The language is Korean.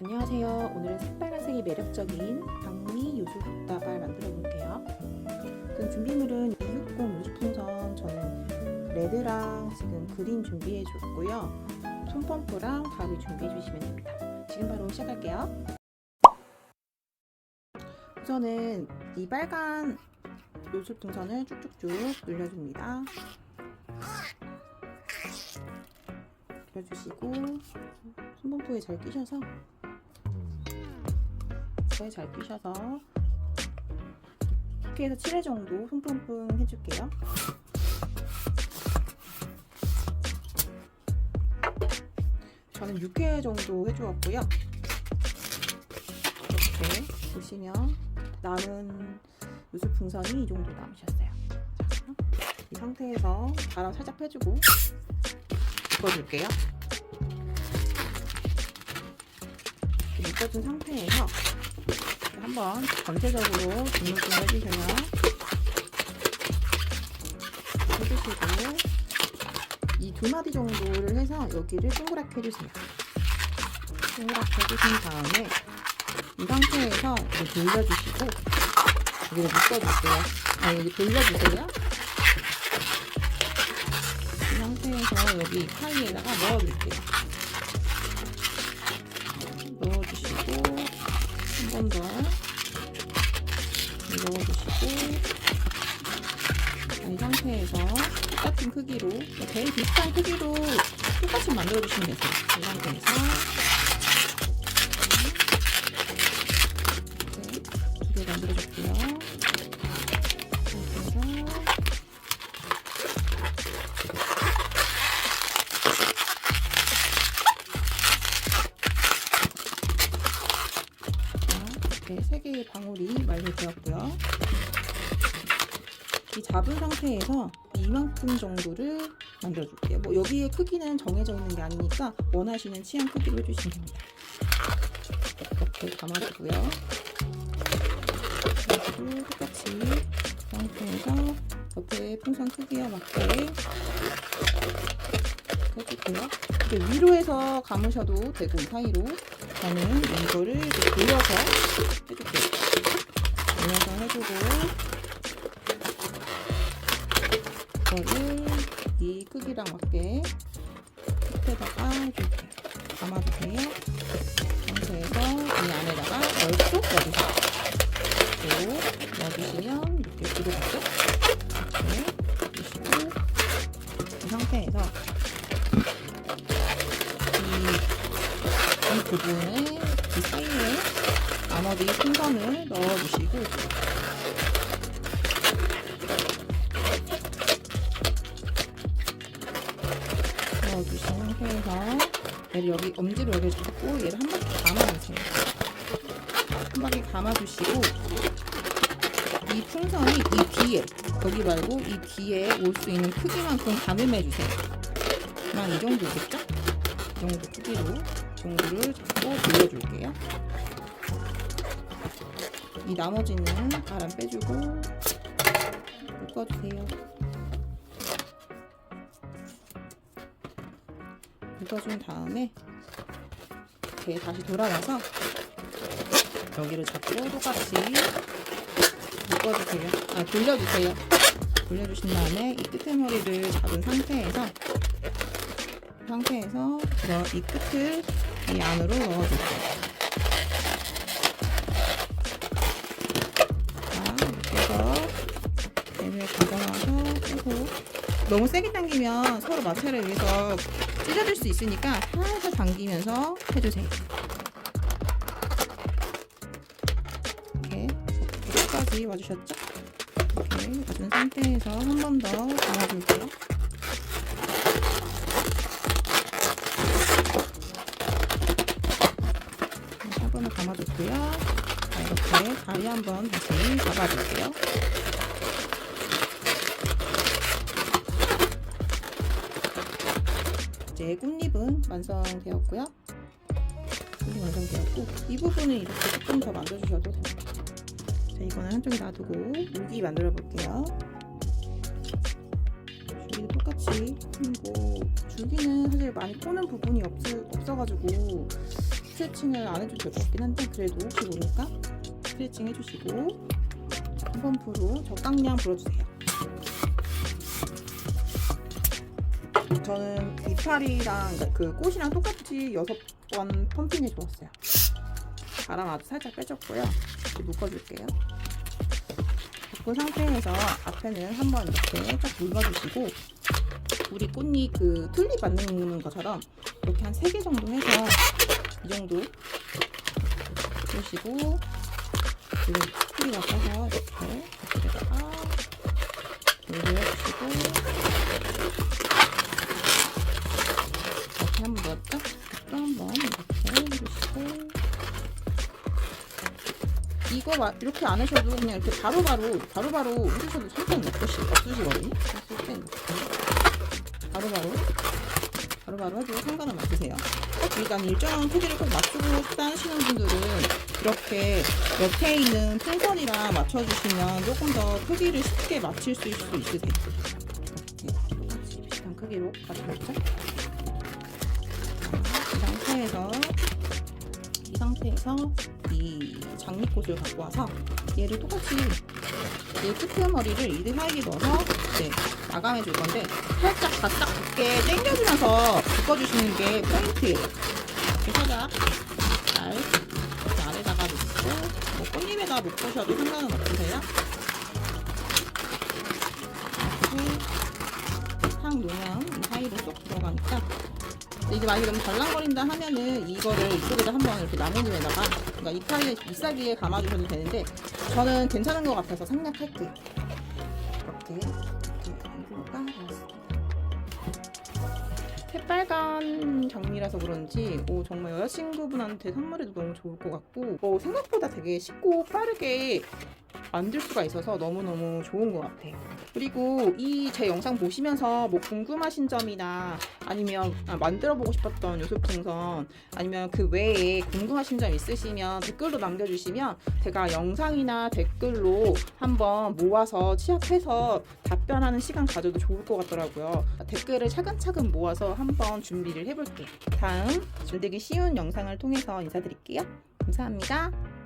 안녕하세요. 오늘은 새빨간색이 매력적인 박미 요술 붓다발 만들어 볼게요. 지금 준비물은 260 요술풍선 저는 레드랑 지금 그린 준비해 줬고요. 손펌프랑 가위 준비해 주시면 됩니다. 지금 바로 시작할게요. 우선은 이 빨간 요술풍선을 쭉쭉쭉 눌려줍니다. 눌러주시고 손펌프에 잘 끼셔서 이거에 잘 끼셔서 6회에서 7회 정도 손펌프 해줄게요. 저는 6회 정도 해주었고요. 이렇게 보시면 남은 요술 풍선이 이 정도 남으셨어요. 자, 이 상태에서 바람 살짝 빼주고 묶어줄게요. 묶어준 상태에서 한번 전체적으로 등록좀 해주세요. 해주시고 이 두 마디 정도를 해서 여기를 동그랗게 해주세요. 동그랗게 해주신 다음에 이 상태에서 이렇게 돌려주시고 여기를 묶어주세요. 아 여기 돌려주세요. 이 상태에서 여기 사이에다가 넣어줄게요. 한 번더 넣어주시고 이 상태에서 똑같은 크기로 제일 비슷한 크기로 똑같이 만들어 주시면 되세요. 이 상태에서 3개의 방울이 말려주었고요. 이 잡은 상태에서 이만큼 정도를 만들어줄게요. 뭐 여기에 크기는 정해져 있는 게 아니니까 원하시는 취향 크기로 해주시면 됩니다. 이렇게 감아주고요. 그리고 똑같이 이 상태에서 옆에 풍선 크기와 맞게 해줄게요. 위로해서 감으셔도 되고 사이로 저는 이거를 이렇게 돌려서 해줄게요. 돌려서 해주고 이거를 이 크기랑 맞게 끝에다가 해줄게요. 감아주세요. 상태에서 이 안에다가 얼쭉 넣어주세요. 그리고 넣어주시면 이렇게 들어갔죠? 이렇게 넣으시고 이 상태에서 부분에 이 사이에 나머지 풍선을 넣어주시고 넣어주신 상태에서 얘를 여기 엄지로 여기 잡고 얘를 한 바퀴 감아주세요. 한 바퀴 감아주시고 이 풍선이 이 뒤에 여기 말고 이 뒤에 올 수 있는 크기만큼 가늠해주세요. 한이 정도겠죠? 이 정도 크기로 이 정도를 잡고 돌려줄게요. 이 나머지는 바람 빼주고 묶어주세요. 묶어준 다음에 이렇게 다시 돌아와서 여기를 잡고 똑같이 묶어주세요. 아 돌려주세요. 돌려주신 다음에 이 끝에 머리를 잡은 상태에서 상태에서 너- 이 끝을 이 안으로 넣어주세요. 자 이렇게 해서 얘를 가져와서 빼고 너무 세게 당기면 서로 마찰을 위해서 찢어질 수 있으니까 살살 당기면서 해주세요. 이렇게 끝까지 와주셨죠? 이렇게 와준 상태에서 한 번 더 감아줄게요. 감아줬고요. 자, 이렇게 다리 한번 다시 잡아줄게요. 이제 꽃잎은 완성되었고요. 꽃잎 완성되었고 이 부분은 이렇게 조금 더 만들어주셔도 됩니다. 자 이거는 한쪽에 놔두고 여기 만들어 볼게요. 줄기도 똑같이 음, 뭐 줄기는 사실 많이 꼬는 부분이 없, 없어가지고 스트레칭을 안 해도 될 것 같긴 한데 그래도 혹시 모르니까 스트레칭 해주시고 한 펌프로 적당량 불어주세요. 저는 이파리랑 그 꽃이랑 똑같이 여섯 번 펌핑해 주었어요. 바람 아주 살짝 빼줬고요. 묶어줄게요. 그 상태에서 앞에는 한번 이렇게 딱 눌러주시고 우리 꽃잎 그 튤립 만드는 것처럼 이렇게 한세개 정도 해서 이 정도 해주시고 지금 풀이 나서 이렇게 여기다가 올려주시고 이렇게 한번 넣었죠? 또 한번 이렇게 해주시고 이거 마- 이렇게 안 하셔도 그냥 이렇게 바로바로 바로바로 해주셔도 상관 없으시, 없으시거든요. 했을 때 이렇게 바로바로 바로바로 해도 상관은 없으세요. 꼭 일단 일정한 크기를 꼭 맞추고 싶다 하시는 분들은 이렇게 옆에 있는 풍선이랑 맞춰주시면 조금 더 크기를 쉽게 맞출 수 있을 수 있으세요. 이렇게 똑같이 비슷한 크기로 맞춰줬죠? 이 상태에서 이 상태에서 이 장미꽃을 갖고 와서 얘를 똑같이 얘 끝머리를 이들 사이에 넣어서 이제 마감해 줄 건데 살짝 바싹 붙게 당겨주면서 묶어주시는 게 포인트예요. 이렇게 살짝 잘 이렇게 아래다가 놓고 뭐 꽃잎에다 묶으셔도 상관은 없으세요. 그리고 탁 놓으면 이 사이로 쏙 들어가니까 이게 만약에 너무 잘랑거린다 하면은 이거를 이쪽에다 한번 이렇게 나무님에다가 그러니까 이파리에 잎사귀에 감아주셔도 되는데 저는 괜찮은 것 같아서 생략할게요. 이렇게 빨간 장미라서 그런지 오, 정말 여자친구분한테 선물해도 너무 좋을 것 같고 어, 생각보다 되게 쉽고 빠르게 만들 수가 있어서 너무너무 좋은 것 같아요. 그리고 이 제 영상 보시면서 뭐 궁금하신 점이나 아니면 아, 만들어 보고 싶었던 요소 풍선 아니면 그 외에 궁금하신 점 있으시면 댓글로 남겨주시면 제가 영상이나 댓글로 한번 모아서 취합해서 답변하는 시간 가져도 좋을 것 같더라고요. 댓글을 차근차근 모아서 한번 준비를 해볼게요. 다음 만들기 쉬운 영상을 통해서 인사드릴게요. 감사합니다.